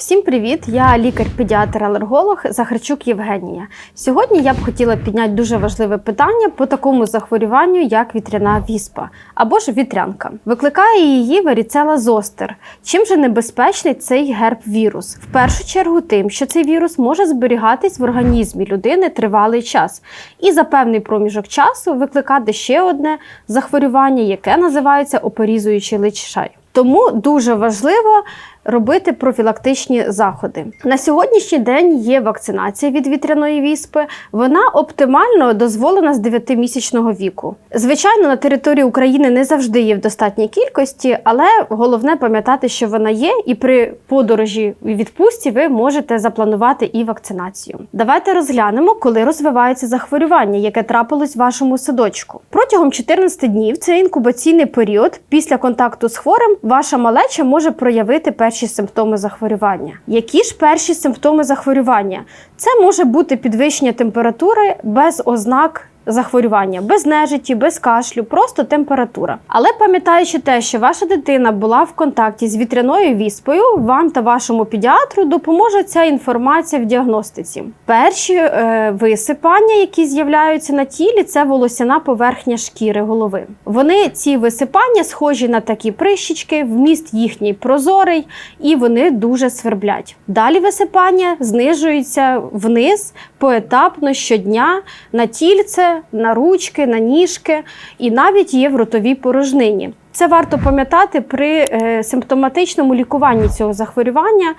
Всім привіт! Я лікар-педіатр-алерголог Захарчук Євгенія. Сьогодні я б хотіла підняти дуже важливе питання по такому захворюванню, як вітряна віспа або ж вітрянка. Викликає її варіцела зостер. Чим же небезпечний цей герб-вірус? В першу чергу тим, що цей вірус може зберігатись в організмі людини тривалий час, і за певний проміжок часу викликати ще одне захворювання, яке називається опорізуючий личшай. Тому дуже важливо робити профілактичні заходи. На сьогоднішній день є вакцинація від вітряної віспи. Вона оптимально дозволена з 9-місячного віку. Звичайно, на території України не завжди є в достатній кількості, але головне пам'ятати, що вона є, і при подорожі і відпустці ви можете запланувати і вакцинацію. Давайте розглянемо, коли розвивається захворювання, яке трапилось в вашому садочку. Протягом 14 днів це інкубаційний період. Після контакту з хворим ваша малеча може проявити перші симптоми захворювання. Які ж перші симптоми захворювання? Це може бути підвищення температури без ознак. Захворювання без нежиті, без кашлю, просто температура. Але пам'ятаючи те, що ваша дитина була в контакті з вітряною віспою, вам та вашому педіатру допоможе ця інформація в діагностиці. Перші е, висипання, які з'являються на тілі, це волосяна поверхня шкіри голови. Вони ці висипання схожі на такі прищічки, вміст їхній прозорий, і вони дуже сверблять. Далі висипання знижуються вниз поетапно щодня на тільце, на ручки, на ніжки і навіть є в ротовій порожнині. Це варто пам'ятати при е, симптоматичному лікуванні цього захворювання.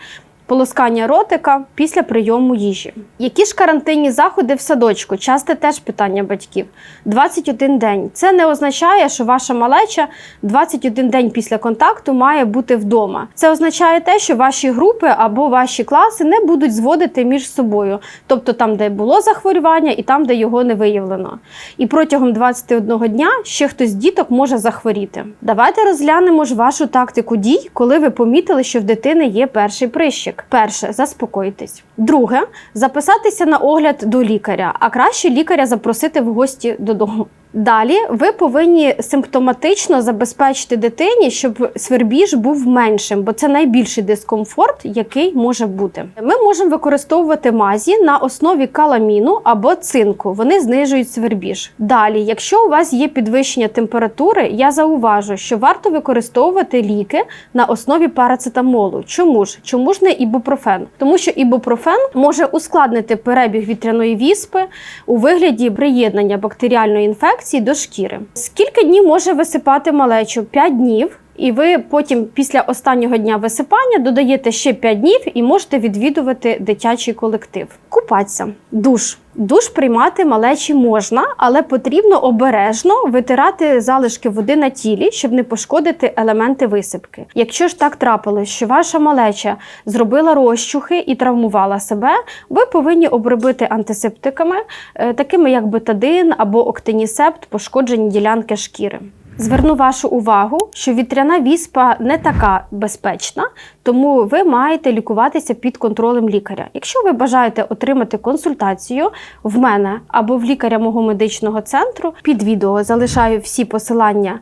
Полоскання ротика після прийому їжі. Які ж карантинні заходи в садочку? Часте теж питання батьків. 21 день. Це не означає, що ваша малеча 21 день після контакту має бути вдома. Це означає те, що ваші групи або ваші класи не будуть зводити між собою, тобто там, де було захворювання, і там, де його не виявлено. І протягом 21 дня ще хтось з діток може захворіти. Давайте розглянемо ж вашу тактику дій, коли ви помітили, що в дитини є перший прищик. Перше, заспокоїтись. Друге, записатися на огляд до лікаря, а краще лікаря запросити в гості додому. Далі ви повинні симптоматично забезпечити дитині, щоб свербіж був меншим, бо це найбільший дискомфорт, який може бути. Ми можемо використовувати мазі на основі каламіну або цинку. Вони знижують свербіж. Далі, якщо у вас є підвищення температури, я зауважу, що варто використовувати ліки на основі парацетамолу. Чому ж? Чому ж не ібупрофен? Тому що ібупрофен може ускладнити перебіг вітряної віспи у вигляді приєднання бактеріальної інфекції до шкіри. Скільки днів може висипати малечу? 5 днів. І ви потім, після останнього дня висипання, додаєте ще 5 днів і можете відвідувати дитячий колектив. Купатися, душ. Душ приймати малечі можна, але потрібно обережно витирати залишки води на тілі, щоб не пошкодити елементи висипки. Якщо ж так трапилось, що ваша малеча зробила розчухи і травмувала себе, ви повинні обробити антисептиками, е, такими як бетадин або октинісепт, пошкоджені ділянки шкіри. Зверну вашу увагу, що вітряна віспа не така безпечна, тому ви маєте лікуватися під контролем лікаря. Якщо ви бажаєте отримати консультацію в мене або в лікаря мого медичного центру, під відео залишаю всі посилання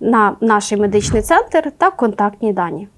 на наш медичний центр та контактні дані.